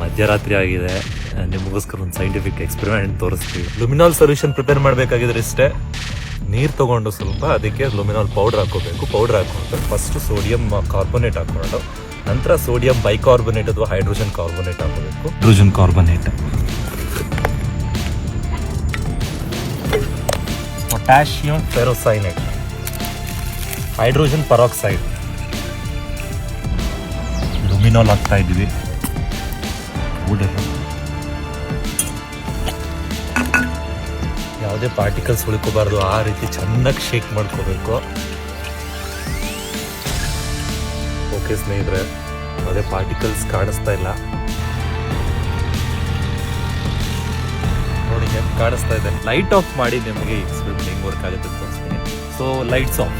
ಮಧ್ಯರಾತ್ರಿ ಆಗಿದೆ. ನಿಮಗೋಸ್ಕರ ಒಂದು ಸೈಂಟಿಫಿಕ್ ಎಕ್ಸ್ಪೆರಿಮೆಂಟ್ ತೋರಿಸ್ತೀವಿ. ಲುಮಿನಾಲ್ ಸೊಲ್ಯೂಷನ್ ಪ್ರಿಪೇರ್ ಮಾಡಬೇಕಾಗಿದ್ರೆ ಇಷ್ಟೇ ನೀರು ತೊಗೊಂಡು ಸ್ವಲ್ಪ ಅದಕ್ಕೆ ಲುಮಿನಾಲ್ ಪೌಡರ್ ಹಾಕೋಬೇಕು ಪೌಡರ್ ಹಾಕೊಂಡು ಫಸ್ಟ್ ಸೋಡಿಯಂ ಕಾರ್ಬೋನೇಟ್ ಹಾಕೊಂಡು ನಂತರ ಸೋಡಿಯಂ ಬೈಕಾರ್ಬೊನೇಟ್ ಅಥವಾ ಹೈಡ್ರೋಜನ್ ಕಾರ್ಬೋನೇಟ್ ಹಾಕೋಬೇಕು hydrogen carbonate potassium ferrocyanate hydrogen peroxide luminol ಹಾಕ್ತಾ ಇದ್ವಿ ವುಡೆಲ್ಲ ಯಾವುದೇ ಪಾರ್ಟಿಕಲ್ಸ್ ಉಳ್ಕೋಬಾರ್ದು, ಆ ರೀತಿ ಚೆನ್ನಾಗಿ ಶೇಕ್ ಮಾಡ್ಕೋಬೇಕು. ಓಕೆ ಸ್ನೇಹಿತರೆ, ಯಾವುದೇ ಪಾರ್ಟಿಕಲ್ಸ್ ಕಾಣಿಸ್ತಾ ಇಲ್ಲ. ನೋಡಿ ಹೆಂಗೆ ಕಾಣಿಸ್ತಾ ಇದೆ. ಲೈಟ್ ಆಫ್ ಮಾಡಿ ನಿಮಗೆ ಸ್ವಿಮ್ಮಿಂಗ್ ಹೆಂಗೆ ವರ್ಕ್ ಆಗುತ್ತೆ ಸೊ ಲೈಟ್ಸ್ ಆಫ್